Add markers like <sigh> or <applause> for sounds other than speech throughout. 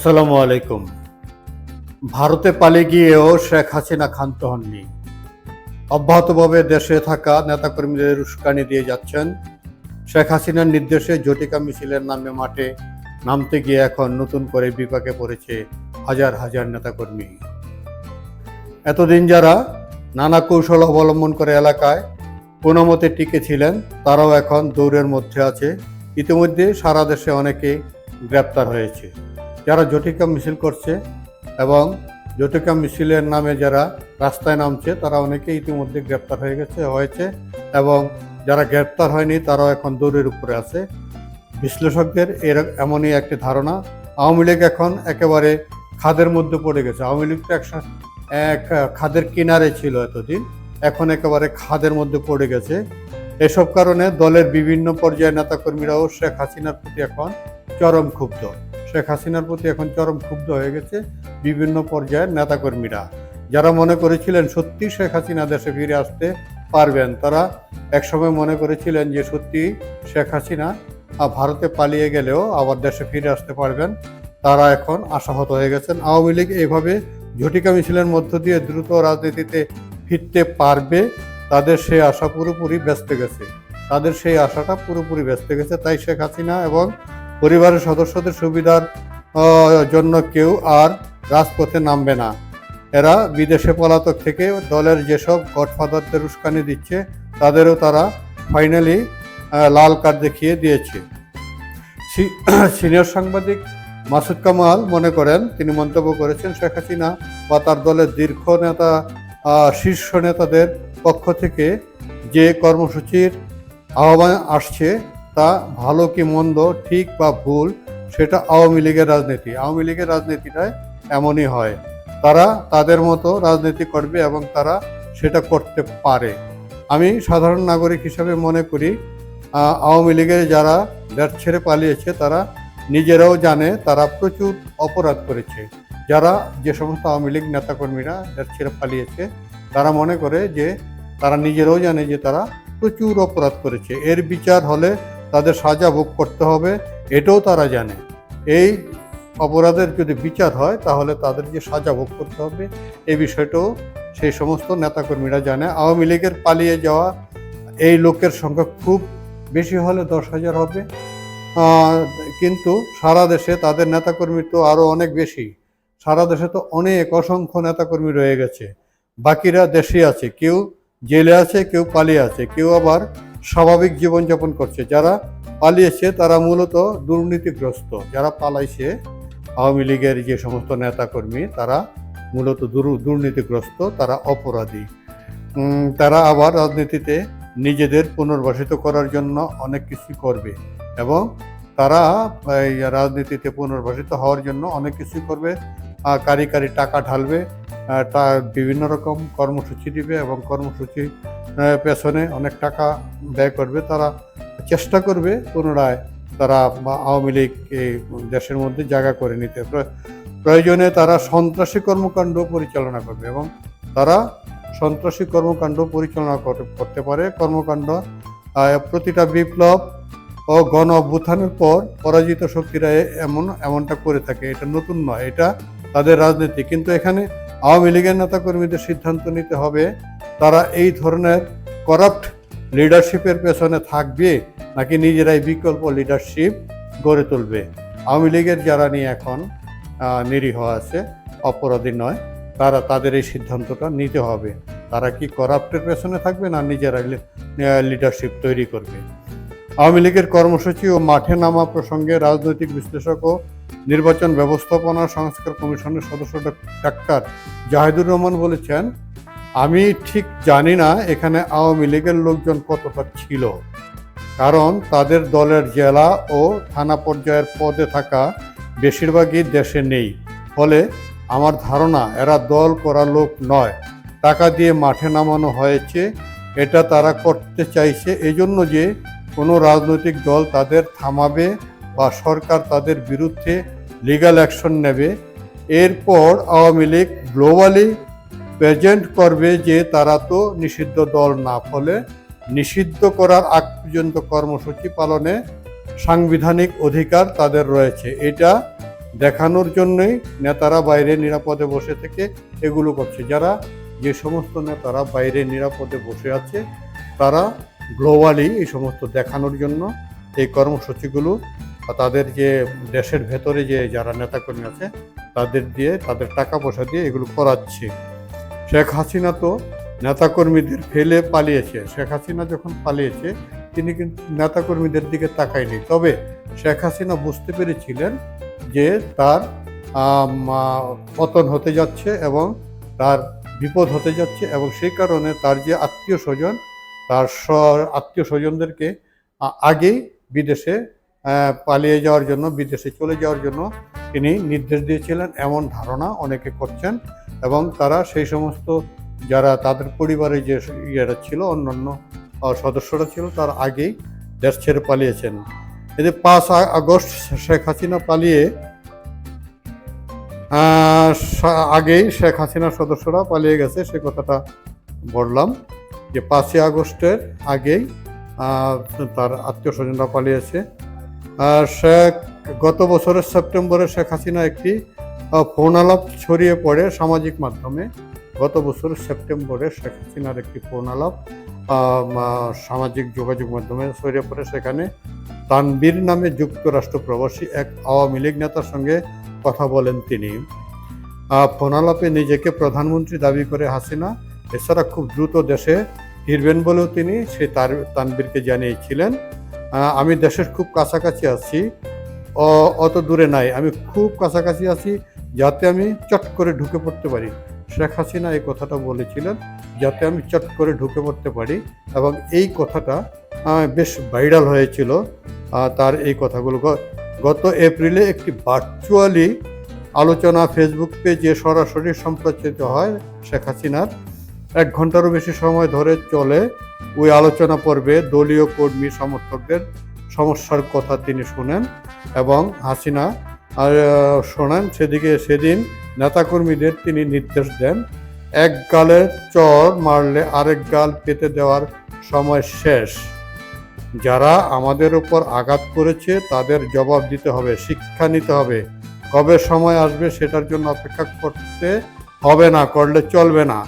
আসসালামু আলাইকুম। ভারতে পালিয়ে গিয়েও শেখ হাসিনা ক্ষান্ত হননি। অব্যাহতভাবে দেশে থাকা নেতাকর্মীদের উস্কানি দিয়ে যাচ্ছেন। শেখ হাসিনার নির্দেশে জটিকা মিছিলের নামে মাঠে নামতে গিয়ে এখন নতুন করে বিপাকে পড়েছে হাজার হাজার নেতাকর্মী। এতদিন যারা নানা কৌশল অবলম্বন করে এলাকায় কোনো মতে টিকে ছিলেন, তারাও এখন দৌড়ের মধ্যে আছে। ইতিমধ্যে সারা দেশে অনেকে গ্রেপ্তার হয়েছে। যারা জটিকা মিছিল করছে এবং জটিকা মিছিলের নামে যারা রাস্তায় নামছে, তারা অনেকে ইতিমধ্যে গ্রেপ্তার হয়ে গেছে, হয়েছে এবং যারা গ্রেপ্তার হয়নি, তারাও এখন দৌড়ের উপরে আছে। বিশ্লেষকদের এর এমনই একটি ধারণা, আওয়ামী লীগ এখন একেবারে খাদের মধ্যে পড়ে গেছে। আওয়ামী লীগ তো এক খাদের কিনারে ছিল এতদিন, এখন একেবারে খাদের মধ্যে পড়ে গেছে। এসব কারণে দলের বিভিন্ন পর্যায়ের নেতাকর্মীরাও শেখ হাসিনার প্রতি এখন চরম ক্ষুব্ধ। শেখ হাসিনার প্রতি এখন চরম ক্ষুব্ধ হয়ে গেছে বিভিন্ন পর্যায়ের নেতাকর্মীরা। যারা মনে করেছিলেন সত্যি শেখ হাসিনা দেশে ফিরে আসতে পারবেন, তারা একসময় মনে করেছিলেন যে সত্যি শেখ হাসিনা ভারতে পালিয়ে গেলেও আবার দেশে ফিরে আসতে পারবেন, তারা এখন আশাহত হয়ে গেছেন। আওয়ামী লীগ এইভাবে ঝটিকা মিছিলের মধ্য দিয়ে দ্রুত রাজনীতিতে ফিরতে পারবে, তাদের সেই আশা পুরোপুরি ব্যস্ত গেছে। তাদের সেই আশাটা পুরোপুরি ব্যস্ত গেছে, তাই শেখ হাসিনা এবং পরিবারের সদস্যদের সুবিধার জন্য কেউ আর রাজপথে নামবে না। এরা বিদেশে পলাতক থেকে দলের যেসব গডফাদারদের উস্কানি দিচ্ছে, তাদেরও তারা ফাইনালি লাল কার্ড দেখিয়ে দিয়েছে। <clears throat> সিনিয়র সাংবাদিক মাসুদ কামাল মনে করেন, তিনি মন্তব্য করেছেন, শেখ হাসিনা বা তার দলের দীর্ঘ নেতা শীর্ষ নেতাদের পক্ষ থেকে যে কর্মসূচির আহ্বান আসছে তা ভালো কি মন্দ, ঠিক বা ভুল, সেটা আওয়ামী লীগের রাজনীতি। আওয়ামী লীগের রাজনীতিটায় এমনই হয়। তারা তাদের মতো রাজনীতি করবে এবং তারা সেটা করতে পারে। আমি সাধারণ নাগরিক হিসাবে মনে করি আওয়ামী লীগের যারা দেশ ছেড়ে পালিয়েছে, তারা নিজেরাও জানে তারা প্রচুর অপরাধ করেছে। যারা যে সমস্ত আওয়ামী লীগ নেতাকর্মীরা দেশ ছেড়ে পালিয়েছে, তারা মনে করে যে তারা নিজেরাও জানে যে তারা প্রচুর অপরাধ করেছে। এর বিচার হলে তাদের সাজা ভোগ করতে হবে, এটাও তারা জানে। এই অপরাধের যদি বিচার হয়, তাহলে তাদের যে সাজা ভোগ করতে হবে এই বিষয়টাও সেই সমস্ত নেতাকর্মীরা জানে। আওয়ামী লীগের পালিয়ে যাওয়া এই লোকের সংখ্যা খুব বেশি হলে দশ হাজার হবে। কিন্তু সারা দেশে তাদের নেতাকর্মী তো আরও অনেক বেশি। সারা দেশে তো অনেক অসংখ্য নেতাকর্মী রয়ে গেছে। বাকিরা দেশে আছে, কেউ জেলে আছে, কেউ পালিয়ে আছে, কেউ আবার স্বাভাবিক জীবনযাপন করছে। যারা পালিয়েছে, তারা মূলত দুর্নীতিগ্রস্ত। যারা পালাইছে, আওয়ামী লীগের যে সমস্ত নেতাকর্মী, তারা মূলত দুর- দুর্নীতিগ্রস্ত, তারা অপরাধী। তারা আবার রাজনীতিতে নিজেদের পুনর্বাসিত করার জন্য অনেক কিছু করবে এবং তারা রাজনীতিতে পুনর্বাসিত হওয়ার জন্য অনেক কিছু করবে। কারি কারি টাকা ঢালবে তা বিভিন্ন রকম কর্মসূচি দিবে এবং কর্মসূচি পেছনে অনেক টাকা ব্যয় করবে, তারা চেষ্টা করবে পুনরায় তারা আওয়ামী লীগ দেশের মধ্যে জায়গা করে নিতে। প্রয়োজনে তারা সন্ত্রাসী কর্মকাণ্ড পরিচালনা করবে এবং তারা সন্ত্রাসী কর্মকাণ্ড পরিচালনা কর- করতে পারে। কর্মকাণ্ড প্রতিটা বিপ্লব ও গণ অভ্যুত্থানের পর পরাজিত শক্তিরা এমন, এমনটা করে থাকে। এটা নতুন নয়, এটা তাদের রাজনীতি। কিন্তু এখানে আওয়ামী লীগের নেতাকর্মীদের সিদ্ধান্ত নিতে হবে তারা এই ধরনের করাপ্ট লিডারশিপের পেছনে থাকবে নাকি নিজেরাই বিকল্প লিডারশিপ গড়ে তুলবে? আওয়ামী লীগের যারা নিয়ে এখন নিরীহ আছে, অপরাধী নয়, তারা তাদের এই সিদ্ধান্তটা নিতে হবে। তারা কি করাপ্টের পেছনে থাকবে না নিজেরাই লিডারশিপ তৈরি করবে? আওয়ামী লীগের কর্মসূচি ও মাঠে নামা প্রসঙ্গে রাজনৈতিক বিশ্লেষক ও নির্বাচন ব্যবস্থাপনা সংস্কার কমিশনের সদস্য ডাক্তার জাহিদুর রহমান বলেছেন আমি ঠিক জানি না এখানে আওয়ামী লীগের লোকজন কতটা ছিল, কারণ তাদের দলের জেলা ও থানা পর্যায়ের পদে থাকা বেশিরভাগই দেশে নেই। ফলে আমার ধারণা, এরা দল করা লোক নয়। টাকা দিয়ে মাঠে নামানো হয়েছে, এটা তারা করতে চাইছে। এজন্য যে কোনো রাজনৈতিক দল তাদের থামাবে বা সরকার তাদের বিরুদ্ধে লিগ্যাল অ্যাকশন নেবে। এরপর আওয়ামী লীগ গ্লোবালি প্রেজেন্ট করবে যে তারা তো নিষিদ্ধ দল না, ফলে নিষিদ্ধ করার আগ পর্যন্ত কর্মসূচি পালনে সাংবিধানিক অধিকার তাদের রয়েছে। এটা দেখানোর জন্যই নেতারা বাইরে নিরাপদে বসে থেকে এগুলো করছে। যারা যে সমস্ত নেতারা বাইরে নিরাপদে বসে আছে, তারা গ্লোবালি এই সমস্ত দেখানোর জন্য এই কর্মসূচিগুলো তাদের যে দেশের ভেতরে যে যারা নেতাকর্মী আছে, তাদের দিয়ে তাদের টাকা পয়সা দিয়ে এগুলো করাচ্ছে। শেখ হাসিনা তো নেতাকর্মীদের ফেলে পালিয়েছে। শেখ হাসিনা যখন পালিয়েছে, তিনি কিন্তু নেতাকর্মীদের দিকে তাকায়নি। তবে শেখ হাসিনা বুঝতে পেরেছিলেন যে তার পতন হতে যাচ্ছে এবং তার বিপদ হতে যাচ্ছে এবং সেই কারণে তার যে আত্মীয় স্বজন, তার আত্মীয় স্বজনদেরকে আগেই বিদেশে পালিয়ে যাওয়ার জন্য, বিদেশে চলে যাওয়ার জন্য তিনি নির্দেশ দিয়েছিলেন। এমন ধারণা অনেকে করছেন। এবং তারা সেই সমস্ত যারা তাদের পরিবারে যে ইয়েরা ছিল, অন্যান্য সদস্যরা ছিল, তার আগেই দেশ ছেড়ে পালিয়েছেন। এই যে পাঁচ আগস্ট শেখ হাসিনা পালিয়ে আগেই শেখ হাসিনার সদস্যরা পালিয়ে গেছে, সে কথাটা বললাম যে পাঁচই আগস্টের আগেই তার আত্মীয় স্বজনরা পালিয়েছে শেখ, গত বছরের সেপ্টেম্বরে শেখ হাসিনা একটি ফোন ছড়িয়ে পড়ে সামাজিক মাধ্যমে। গত বছর সেপ্টেম্বরে শেখ হাসিনার একটি ফোন সামাজিক যোগাযোগ মাধ্যমে ছড়িয়ে পড়ে। সেখানে তানবীর নামে যুক্তরাষ্ট্র প্রবাসী এক আওয়ামী লীগ নেতার সঙ্গে কথা বলেন তিনি। ফোন নিজেকে প্রধানমন্ত্রী দাবি করে হাসিনা, এছাড়া খুব দ্রুত দেশে ফিরবেন বলেও তিনি সেই তার তানবীরকে জানিয়েছিলেন। আমি দেশের খুব কাছাকাছি আছি অত দূরে নাই, আমি খুব কাছাকাছি আছি যাতে আমি চট করে ঢুকে পড়তে পারি। শেখ হাসিনা এই কথাটা বলেছিলেন, যাতে আমি চট করে ঢুকে পড়তে পারি এবং এই কথাটা বেশ ভাইরাল হয়েছিল। তার এই কথাগুলো গত এপ্রিলে একটি ভার্চুয়ালি আলোচনা ফেসবুক পেজে সরাসরি সম্প্রচারিত হয় শেখ হাসিনার। এক ঘন্টারও বেশি সময় ধরে চলে ওই আলোচনা পর্বে দলীয় কর্মী, সমর্থকদের সমস্যার কথা তিনি শুনেন এবং হাসিনা আর শোনেন, সেদিকে সেদিন নেতাকর্মীদের তিনি নির্দেশ দেন, এক গালের চর মারলে আরেক গাল পেতে দেওয়ার সময় শেষ। যারা আমাদের উপর আঘাত করেছে, তাদের জবাব দিতে হবে, শিক্ষা নিতে হবে। কবে সময় আসবে সেটার জন্য অপেক্ষা করতে হবে না, করলে চলবে না।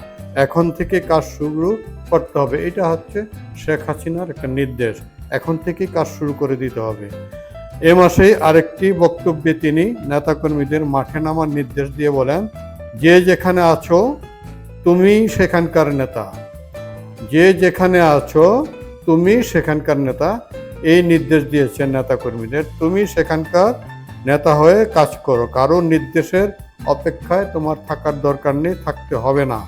এখন থেকে কাজ শুরু করতে হবে। এটা হচ্ছে শেখ হাসিনার একটা নির্দেশ। এখন থেকে কাজ শুরু করে দিতে হবে। এ মাসেই আরেকটি বক্তব্যে তিনি নেতাকর্মীদের মাঠে নামার নির্দেশ দিয়ে বলেন, যে যেখানে আছো, তুমি সেখানকার নেতা। যে যেখানে আছো, তুমি সেখানকার নেতা। এই নির্দেশ দিয়েছেন নেতাকর্মীদের, তুমি সেখানকার নেতা হয়ে কাজ করো। কারও নির্দেশের অপেক্ষায় তোমার থাকার দরকার নেই, থাকতে হবে না।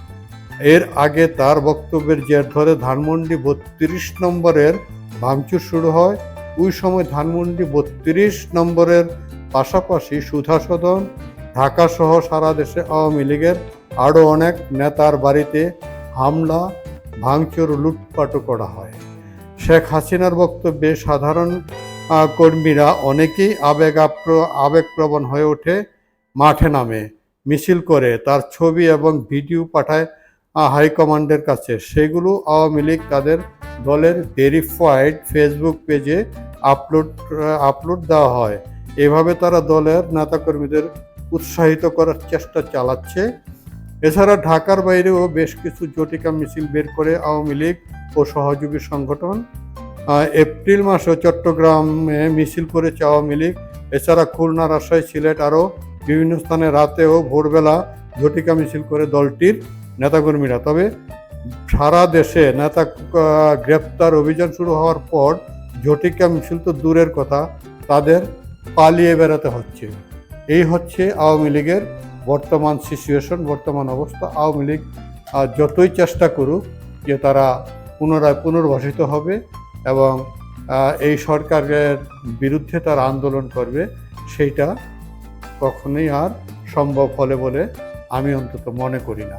এর আগে তার বক্তব্যের জের ধরে ধানমন্ডি বত্রিশ নম্বরের ভাঙচুর শুরু হয়। ওই সময় ধানমন্ডি বত্রিশ নম্বরের পাশাপাশি সুধা সদন ঢাকা সহ সারা দেশে আওয়ামী লীগের আরও অনেক নেতার বাড়িতে হামলা, ভাঙচুর, লুটপাটও করা হয়। শেখ হাসিনার বক্তব্যে সাধারণ কর্মীরা অনেকেই আবেগ আবেগপ্রবণ হয়ে ওঠে, মাঠে নামে, মিছিল করে, তার ছবি এবং ভিডিও পাঠায় হাইকমান্ডের কাছে। সেগুলো আওয়ামী লীগ তাদের দলের ভেরিফাইড ফেসবুক পেজে আপলোড আপলোড দেওয়া হয়। এভাবে তারা দলের নেতাকর্মীদের উৎসাহিত করার চেষ্টা চালাচ্ছে। এছাড়া ঢাকার বাইরেও বেশ কিছু জটিকা মিছিল বের করে আওয়ামী লীগ ও সহযোগী সংগঠন এপ্রিল মাসে চট্টগ্রামে মিছিল করেছে আওয়ামী লীগ। এছাড়া খুলনা রাজশাহী, সিলেট আরও বিভিন্ন স্থানে রাতে ও ভোরবেলা ঝটিকা মিছিল করে দলটির নেতাকর্মীরা। তবে সারা দেশে নেতা গ্রেপ্তার অভিযান শুরু হওয়ার পর ঝটিকা মিছিল তো দূরের কথা, তাদের পালিয়ে বেড়াতে হচ্ছে। এই হচ্ছে আওয়ামী লীগের বর্তমান সিচুয়েশন বর্তমান অবস্থা। আওয়ামী লীগ যতই চেষ্টা করুক যে তারা পুনরায় পুনর্বাসিত হবে এবং এই সরকারের বিরুদ্ধে তারা আন্দোলন করবে, সেইটা কখনোই আর সম্ভব হলে বলে আমি অন্তত মনে করি না।